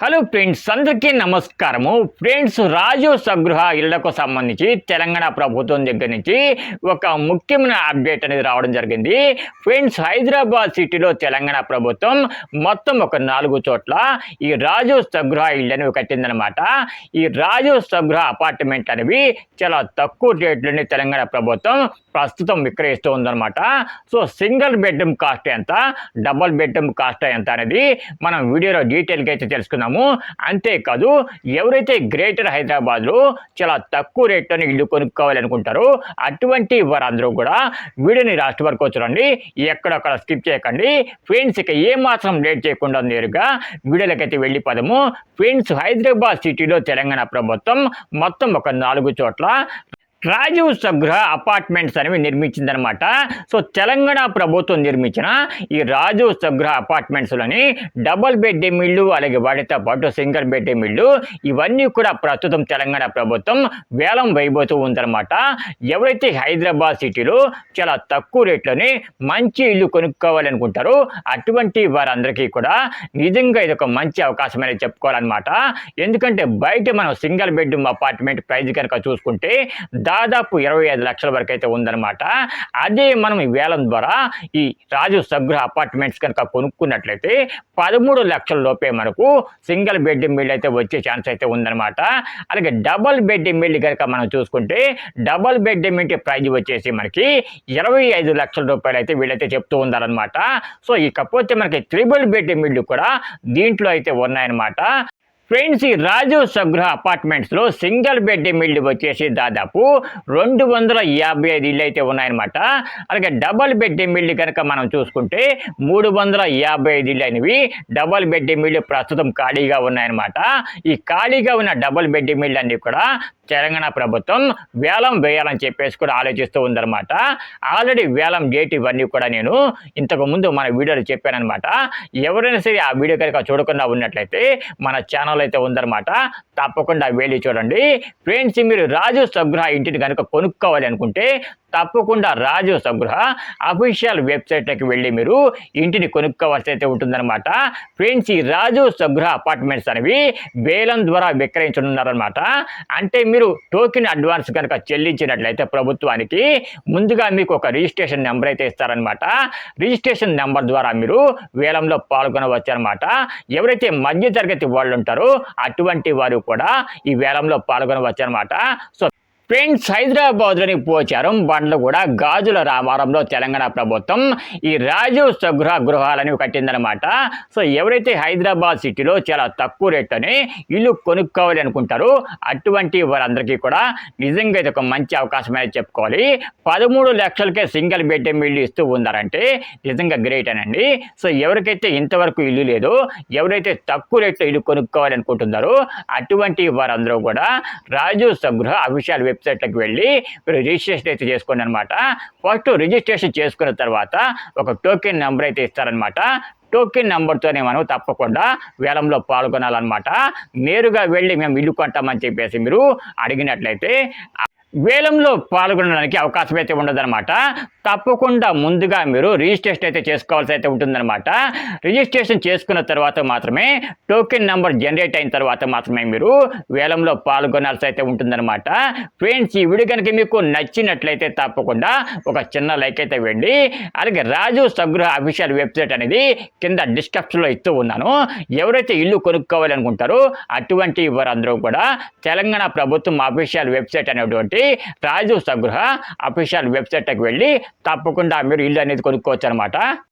Hello friends అందరికీ నమస్కారము. Friends రాజు స్వగృహ ఇళ్ళకు సంబంధించి తెలంగాణ ప్రభుత్వం దగ్గర నుంచి ఒక ముఖ్యమైన అప్డేట్ అనేది రావడం జరిగింది. ఫ్రెండ్స్ హైదరాబాద్ సిటీలో తెలంగాణ ప్రభుత్వం మొత్తం ఒక నాలుగు చోట్ల ఈ రాజు స్వగృహ ఇళ్ళని కట్టిందనమాట ఈ రాజు స్వగృహ అపార్ట్మెంట్ అనేవి చాలా తక్కువ రేట్లని తెలంగాణ ప్రభుత్వం ప్రస్తుతం విక్రయిస్తూ ఉందన్నమాట. సో సింగిల్ బెడ్రూమ్ కాస్ట్ ఎంత డబుల్ బెడ్రూమ్ కాస్ట్ ఎంత అనేది మనం వీడియోలో డీటెయిల్గా అయితే తెలుసుకుందాము అంతేకాదు ఎవరైతే గ్రేటర్ హైదరాబాద్లో చాలా తక్కువ రేట్లోనే ఇల్లు కొనుక్కోవాలనుకుంటారో అటువంటి వారందరూ కూడా వీడియోని రాష్ట్ర వరకు చూడండి. ఎక్కడొక్కడ స్కిప్ చేయకండి. ఫ్రెండ్స్ ఇక ఏ మాత్రం లేట్ చేయకుండా నేరుగా వీడియోలకైతే వెళ్ళిపోదాము ఫ్రెండ్స్ హైదరాబాద్ సిటీలో తెలంగాణ ప్రభుత్వం మొత్తం ఒక నాలుగు చోట్ల రాజీవ్ సగృహ అపార్ట్మెంట్స్ అనేవి నిర్మించిందనమాట సో తెలంగాణ ప్రభుత్వం నిర్మించిన ఈ రాజీవ్ సగృహ అపార్ట్మెంట్స్లోని డబుల్ బెడ్ ఇళ్ళు అలాగే వాటితో పాటు సింగిల్ బెడ్ ఇళ్ళు ఇవన్నీ కూడా ప్రస్తుతం తెలంగాణ ప్రభుత్వం వేలం వేయబోతూ ఉందన్నమాట. ఎవరైతే హైదరాబాద్ సిటీలో చాలా తక్కువ రేట్లోనే మంచి ఇల్లు కొనుక్కోవాలనుకుంటారో అటువంటి వారందరికీ కూడా నిజంగా ఇది ఒక మంచి అవకాశం అనేది చెప్పుకోవాలన్నమాట. ఎందుకంటే బయట మనం సింగిల్ బెడ్రూమ్ అపార్ట్మెంట్ ప్రైజ్ కనుక చూసుకుంటే దాదాపు ఇరవై ఐదు లక్షల వరకు అయితే ఉందన్నమాట. అదే మనం ఈ వేలం ద్వారా ఈ రాజు సగృహ అపార్ట్మెంట్స్ కనుక కొనుక్కున్నట్లయితే పదమూడు లక్షల లోపే మనకు సింగిల్ బెడ్ మిల్ అయితే వచ్చే ఛాన్స్ అయితే ఉందన్నమాట. అలాగే డబల్ బెడ్ మిల్ కనుక మనం చూసుకుంటే డబల్ బెడ్ మిల్డ్ ప్రైజ్ వచ్చేసి మనకి ఇరవై ఐదు లక్షల రూపాయలు అయితే వీళ్ళైతే చెప్తూ ఉన్నారనమాట సో ఇకపోతే మనకి త్రిబుల్ బెడ్ మిల్లు కూడా దీంట్లో అయితే ఉన్నాయన్నమాట. ఫ్రెండ్స్ ఈ రాజీవ్ స్వగృహ అపార్ట్మెంట్స్లో సింగిల్ బెడ్ ఇల్లు వచ్చేసి దాదాపు రెండు వందల యాభై ఐదు ఇళ్ళు అయితే ఉన్నాయన్నమాట. అలాగే డబల్ బెడ్ ఇల్లు కనుక మనం చూసుకుంటే మూడు వందల యాభై ఐదు ఇళ్ళు అనేవి డబల్ బెడ్ ఇల్లు ప్రస్తుతం ఖాళీగా ఉన్నాయన్నమాట. ఈ ఖాళీగా ఉన్న డబల్ బెడ్ ఇల్లు అన్నీ కూడా తెలంగాణ ప్రభుత్వం వేలం వేయాలని చెప్పేసి కూడా ఆలోచిస్తూ ఉందన్నమాట. ఆల్రెడీ వేలం డేట్ ఇవన్నీ కూడా నేను ఇంతకు ముందు మన వీడియోలో చెప్పానమాట ఎవరైనా సరే ఆ వీడియో కనుక చూడకుండా ఉన్నట్లయితే మన ఛానల్ అయితే ఉందన్నమాట. తప్పకుండా వెళ్ళి చూడండి. ఫ్రెండ్స్ మీరు రాజు సగృహ ఇంటిని కనుక కొనుక్కోవాలి అనుకుంటే తప్పకుండా రాజు సగృహ అఫీషియల్ వెబ్సైట్లోకి వెళ్ళి మీరు ఇంటిని కొనుక్కోవాల్సి అయితే ఉంటుందన్నమాట. ఫ్రెండ్స్ ఈ రాజు సగృహ అపార్ట్మెంట్స్ అనేవి వేలం ద్వారా విక్రయించనున్నారనమాట అంటే మీరు టోకెన్ అడ్వాన్స్ కనుక చెల్లించినట్లయితే ప్రభుత్వానికి ముందుగా మీకు ఒక రిజిస్ట్రేషన్ నెంబర్ అయితే ఇస్తారనమాట రిజిస్ట్రేషన్ నెంబర్ ద్వారా మీరు వేలంలో పాల్గొనవచ్చు అనమాట ఎవరైతే మధ్యతరగతి వాళ్ళు ఉంటారో అటువంటి వారు కూడా ఈ వేలంలో పాల్గొనవచ్చు అనమాట సో ఫ్రెండ్స్ హైదరాబాద్లోని పోచారం బండ్లు కూడా గాజుల రామారంలో తెలంగాణ ప్రభుత్వం ఈ రాజీవ్ స్వగృహ గృహాలని కట్టిందనమాట సో ఎవరైతే హైదరాబాద్ సిటీలో చాలా తక్కువ రేట్లోనే ఇల్లు కొనుక్కోవాలి అనుకుంటారో అటువంటి వారందరికీ కూడా నిజంగా ఇది ఒక మంచి అవకాశం అనేది చెప్పుకోవాలి. పదమూడు లక్షలకే సింగిల్ బెడ్రూమ్ ఇల్లు ఇస్తూ ఉన్నారంటే నిజంగా గ్రేట్ అనండి. సో ఎవరికైతే ఇంతవరకు ఇల్లు లేదో ఎవరైతే తక్కువ రేట్లో ఇల్లు కొనుక్కోవాలి అనుకుంటున్నారో అటువంటి వారందరూ కూడా రాజు స్వగృహ అఫీషియల్ వెబ్సైట్కి వెళ్ళి మీరు రిజిస్ట్రేషన్ అయితే చేసుకోండి అనమాట ఫస్ట్ రిజిస్ట్రేషన్ చేసుకున్న తర్వాత ఒక టోకెన్ నెంబర్ అయితే ఇస్తారనమాట టోకెన్ నెంబర్తోనే మనం తప్పకుండా వేలంలో పాల్గొనాలన్నమాట. నేరుగా వెళ్ళి మేము ఇల్లు కొంటామని చెప్పేసి మీరు అడిగినట్లయితే వేలంలో పాల్గొనడానికి అవకాశం అయితే ఉండదన్నమాట. తప్పకుండా ముందుగా మీరు రిజిస్ట్రేషన్ అయితే చేసుకోవాల్సి అయితే ఉంటుందన్నమాట. రిజిస్ట్రేషన్ చేసుకున్న తర్వాత మాత్రమే టోకెన్ నెంబర్ జనరేట్ అయిన తర్వాత మాత్రమే మీరు వేలంలో పాల్గొనాల్సి అయితే ఉంటుందన్నమాట. ఫ్రెండ్స్ ఈ వీడియో కనుక మీకు నచ్చినట్లయితే తప్పకుండా ఒక చిన్న లైక్ అయితే వెళ్ళి అలాగే రాజు సగృహ అఫీషియల్ వెబ్సైట్ అనేది కింద డిస్క్రిప్షన్లో ఇస్తూ ఉన్నాను. ఎవరైతే ఇల్లు కొనుక్కోవాలనుకుంటారో అటువంటి వారందరూ కూడా తెలంగాణ ప్రభుత్వం అఫీషియల్ వెబ్సైట్ అనేటువంటి రాజు సగృహ అఫీషియల్ వెబ్సైట్కి వెళ్ళి తప్పకుండా మీరు ఇల్లు అనేది కొనుక్కోవచ్చు అనమాట